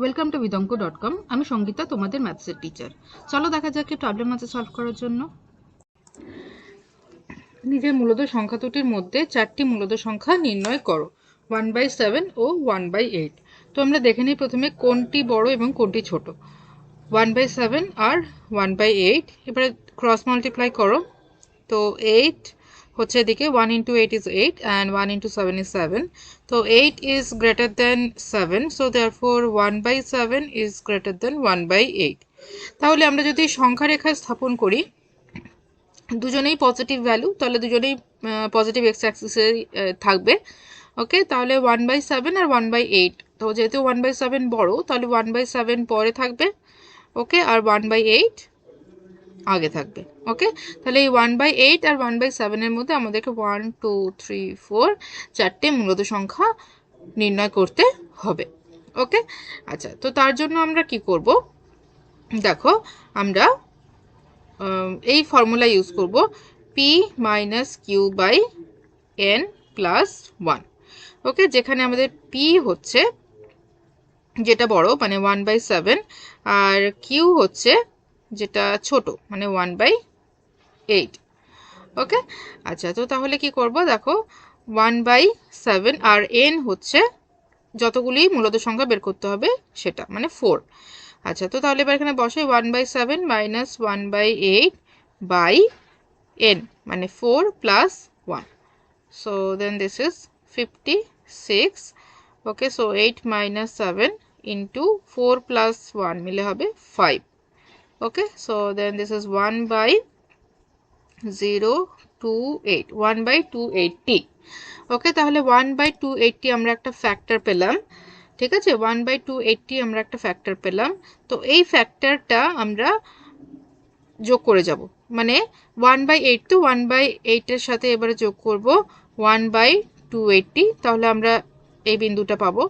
Welcome to Bidanka dot com আমি সঙ্গীতা, তোমাদের ম্যাথসের teacher চলো দেখা যাক কি প্রবলেম আছে সলভ করার জন্য। নিজের মূলত সংখ্যা দুটির মধ্যে চারটি মূলত সংখ্যা নির্ণয় করো। ওয়ান বাই সেভেন ও ওয়ান বাই এইট তো আমরা দেখে নিই প্রথমে কোনটি বড় এবং কোনটি ছোট। ওয়ান বাই সেভেন আর ওয়ান বাই এইট এবারে ক্রস মাল্টিপ্লাই করো। তো এইট হচ্ছে এদিকে one into eight is eight and one into seven is seven তো eight is greater than seven so therefore one by seven is greater than one by eight তাহলে আমরা যদি সংখ্যা রেখা স্থাপন করি, দুজনেই পজিটিভ ভ্যালু তাহলে দুজনেই পজিটিভ এক্স অ্যাক্সিসে থাকবে। ওকে তাহলে ওয়ান বাই সেভেন আর ওয়ান বাই এইট তো যেহেতু ওয়ান বাই সেভেন বড়, তাহলে ওয়ান বাই সেভেন পরে থাকবে। ওকে আর ওয়ান বাই এইট আগে থাকবে ওকে তাহলে এই ওয়ান বাই এইট আর ওয়ান বাই সেভেনের মধ্যে আমাদেরকে ওয়ান টু থ্রি ফোর চারটে মূলত সংখ্যা নির্ণয় করতে হবে ওকে আচ্ছা তো তার জন্য আমরা কি করব? দেখো, আমরা এই ফর্মুলা ইউজ করব P minus Q by N plus one okay যেখানে আমাদের পি হচ্ছে যেটা বড় মানে ওয়ান বাই সেভেন আর কিউ হচ্ছে যেটা ছোট মানে ওয়ান বাই এইট ওকে আচ্ছা তো তাহলে কি করব? দেখো ওয়ান বাই সেভেন আর এন হচ্ছে যতগুলি মূলত সংখ্যা বের করতে হবে সেটা মানে ফোর আচ্ছা তো তাহলে এবার এখানে বসে one by seven minus one by eight by N মানে four plus one so then this is fifty six okay so eight minus seven into four plus one মিলে হবে five okay, so then this is 1 by 0 2 8 1 by 280 okay তাহলে 1 by two eighty আমরা একটা factor পেলাম। ঠিক আছে? 1 by two eighty আমরা একটা ফ্যাক্টর পেলাম। তো এই ফ্যাক্টরটা আমরা যোগ করে যাব। মানে 1 বাই এইট তো 1 বাই এইটের সাথে এবারে যোগ করব। 1 বাই টু এইটটি তাহলে আমরা এই বিন্দুটা পাবো।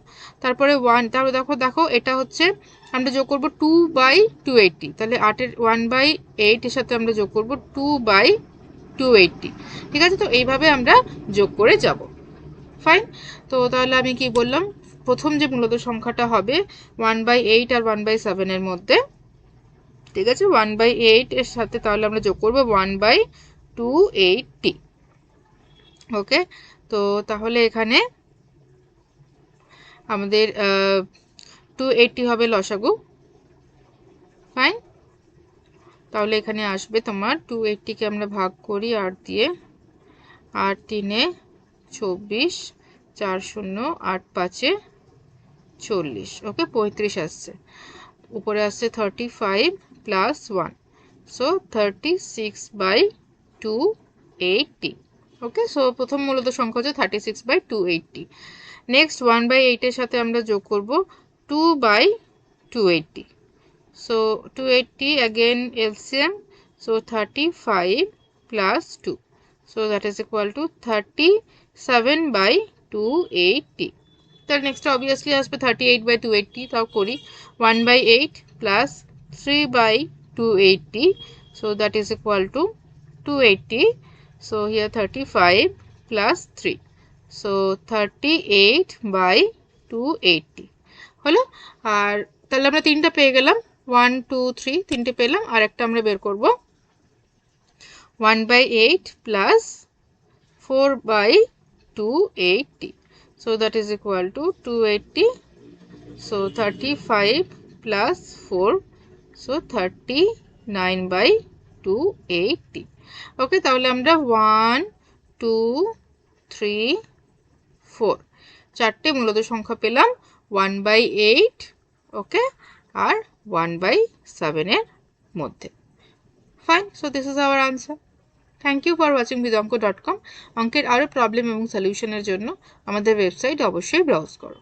তারপরে ওয়ান তারপরে দেখো দেখো, এটা হচ্ছে আমরা যোগ করব টু বাই টু এইটটি তাহলে আটের ওয়ান বাই এইটের সাথে আমরা যোগ করব টু বাই টু এইটটি ঠিক আছে? তো এইভাবে আমরা যোগ করে যাব। ফাইন তো তাহলে আমি কি বললাম? প্রথম যে মূলত সংখ্যাটা হবে ওয়ান বাই এইট আর ওয়ান বাই সেভেনের মধ্যে, ঠিক আছে? ওয়ান বাই এইট এর সাথে তাহলে আমরা যোগ করব one by two eighty okay তো তাহলে এখানে আমাদের টু এইটটি হবে লসাগু। ফাইন তাহলে এখানে আসবে তোমার টু এইটটিকে আমরা ভাগ করি আট দিয়ে। আট তিনে চব্বিশ, চার শূন্য, আট পাঁচে চল্লিশ। ওকে, পঁয়ত্রিশ আসছে। উপরে আসছে thirty five plus one so thirty six by two eighty okay so প্রথম মূলত সংখ্যা হচ্ছে thirty six by two eighty next one by এইটের সাথে আমরা যোগ করব two by two eighty so two eighty again LCM so thirty five plus two so that is equal to thirty seven by two eighty তার next obviously আসবে thirty eight by two eighty তাও করি। One by eight plus three by two eighty so that is equal to two eighty five plus three so thirty eight by two eighty হলো? আর তাহলে আমরা তিনটা পেয়ে গেলাম। ওয়ান টু থ্রি তিনটে পেলাম। আর একটা আমরা বের করব। One by eight plus four by two eighty so that is equal to two eighty so thirty five plus four so thirty nine by two eighty okay তাহলে আমরা ওয়ান টু থ্রি ফোর চারটে মূলত সংখ্যা পেলাম one by eight okay আর one by সেভেনের মধ্যে। Fine so this is our answer thank you for watching with অঙ্ক ডট কম অঙ্কের আরও প্রবলেম এবং সলিউশনের জন্য আমাদের ওয়েবসাইট অবশ্যই ব্রাউজ করো।